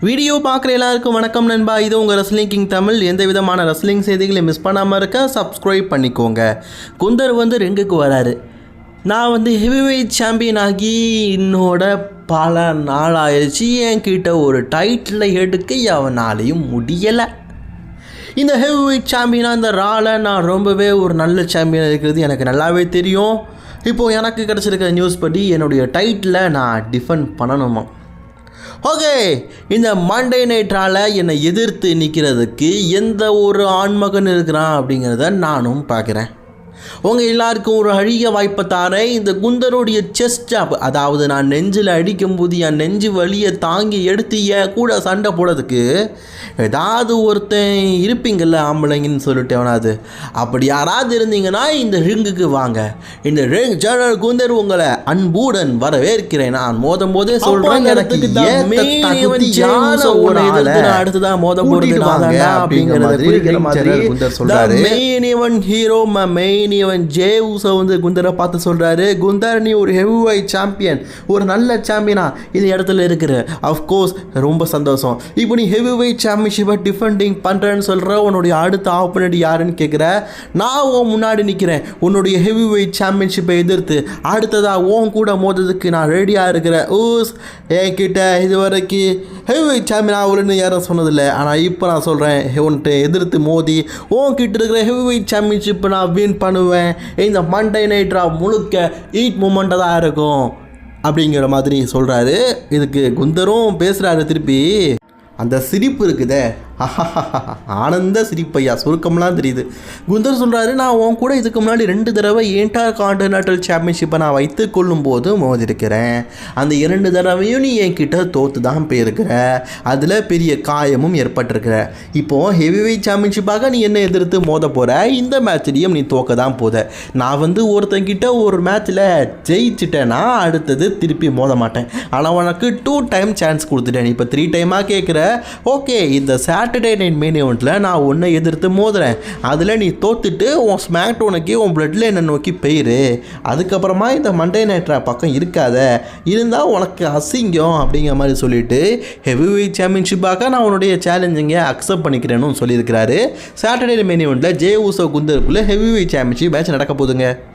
Video பார்க்குற எல்லாருக்கும் வணக்கம் நண்பா. இது உங்கள் ரெஸ்லிங் கிங் தமிழ். எந்த விதமான ரஸ்லிங் செய்திகளையும் மிஸ் பண்ணாமல் இருக்க சப்ஸ்கிரைப் பண்ணிக்கோங்க. குந்தர் வந்து ரிங்குக்கு வராரு. நான் வந்து ஹெவிவெயிட் சாம்பியன் ஆகி என்னோட பல நாள் ஆயிடுச்சு என்கிட்ட ஒரு டைட்டில் எடுக்க அவனாலையும் முடியலை. இந்த ஹெவிவெயிட் சாம்பியனாக இந்த ராலை நான் ரொம்பவே ஒரு நல்ல சாம்பியன் இருக்கிறது எனக்கு நல்லாவே தெரியும். இப்போது எனக்கு கிடச்சிருக்க நியூஸ் படி என்னுடைய டைட்டில் நான் டிஃபெண்ட் பண்ணணுமா? ஓகே இந்த மண்டே நைட்ரால் என்னை எதிர்த்து நிற்கிறதுக்கு எந்த ஒரு ஆண்மகன் இருக்கிறான் அப்படிங்கிறத நானும் பார்க்குறேன். உங்கள் எல்லாருக்கும் ஒரு அழிய வாய்ப்பை தாரேன் இந்த குந்தருடைய செஸ்ட் ஜாப் அதாவது நான் நெஞ்சில் அடிக்கும்போது என் நெஞ்சு வலியை தாங்கி எடுத்து என் கூட சண்டை போடுறதுக்கு ஏதாவது ஒருத்தன் இருப்பீங்கள்ல ஆம்பளைங்கன்னு சொல்லிட்டு எவனாவது அப்படி யாராவது இருந்தீங்கன்னா இந்த ரிங்குக்கு வாங்க. இந்த ரிங் ஜெனரல் குந்தர் உங்களை அன்புடன் வரவேற்கிறேன். நான் மோதும் போதே சொல்றேன் அடுத்துதான் மோத போறது குறிக்கிற மாதிரி ஹீரோ மெயின் அவன் ஜே ஊசோ வந்து குந்தரை பார்த்து சொல்கிறாரு குந்தர் நீ ஒரு ஹெவி சாம்பியன் ஒரு நல்ல சாம்பியனா? இந்த இடத்துல இருக்கிற. அஃப்கோர்ஸ் ரொம்ப சந்தோஷம். இப்போ நீ ஹெவி சாம்பியன்ஷிப்பை டிஃபெண்டிங் பண்ணுறேன்னு சொல்கிற உன்னுடைய அடுத்த ஆப்போனண்ட் யாருன்னு கேட்குற நான் உன் முன்னாடி நிற்கிறேன் உன்னுடைய ஹெவி சாம்பியன்ஷிப்பை எதிர்த்து அடுத்ததாக உன் கூட மோதுறதுக்கு நான் ரெடியாக இருக்கிறேன். ஊஸ் என்கிட்ட இது வரைக்கும் ஹெவி சாம்பியன் ஆகலன்னு யாரும் சொன்னதில்லை. ஆனால் இப்போ நான் சொல்கிறேன் உன்கிட்ட எதிர்த்து மோதி உன்கிட்ட இருக்கிற ஹெவி சாம்பியன்ஷிப்பை நான் வின் பண்ணுவேன். இந்த மண்டே நைட்ரா முழுக்க ஈட் மூமெண்ட்டாக தான் இருக்கும். அப்படிங்கிற மாதிரி சொல்கிறாரு இதுக்கு குந்தரும் பேசுகிறாரு திருப்பி. அந்த சிரிப்பு இருக்குதே. ஆனந்த சிரிப்பையா? சுருக்கம்லாம் தெரியுது. குந்தர் சொல்கிறாரு நான் உன் கூட இதுக்கு முன்னாடி ரெண்டு தடவை ஏன்டா கான்டினென்டல் சாம்பியன்ஷிப்பை நான் வைத்து கொள்ளும் போது மோதிருக்கிறேன். அந்த இரண்டு தடவையும் நீ என்கிட்ட தோற்று தான் போயிருக்கிற. அதில் பெரிய காயமும் ஏற்பட்டிருக்கிற. இப்போது ஹெவிவெயிட் சாம்பியன்ஷிப்பாக நீ என்ன எதிர்த்து மோத போகிற இந்த மேட்ச்லேயும் நீ தோக்க தான் போத. நான் வந்து ஒருத்தங்கிட்ட ஒரு மேட்ச்சில் ஜெயிச்சிட்டேன்னா அடுத்தது திருப்பி மோத மாட்டேன். ஆனால் உனக்கு டூ டைம் சான்ஸ் கொடுத்துட்டேன். இப்போ த்ரீ டைமாக கேட்குற ஓகே இந்த சாட்டர்டே நைட் மெயின் இவெண்ட்டில் நான் உன்னை எதிர்த்து மோதுறேன். அதில் நீ தோத்துட்டு உன் ஸ்மாக் டோனுக்கு உன் பிளட்டில் என்னை நோக்கி போயிரு. அதுக்கப்புறமா இந்த மண்டே நைட்ரா பக்கம் இருக்காத. இருந்தால் உனக்கு அசிங்கம் அப்படிங்கிற மாதிரி சொல்லிட்டு ஹெவி வெயிட் சாம்பியன்ஷிப்பாக நான் உன்னுடைய சேலஞ்சிங்கை அக்செப்ட் பண்ணிக்கிறேன்னு சொல்லியிருக்கிறாரு. சாட்டர்டே மெயின் இவெண்ட்டில் ஜே ஊசோ குந்தருக்குள்ளே ஹெவி வெயிட் சாம்பியன்ஷிப் மேட்ச் நடக்க போகுதுங்க.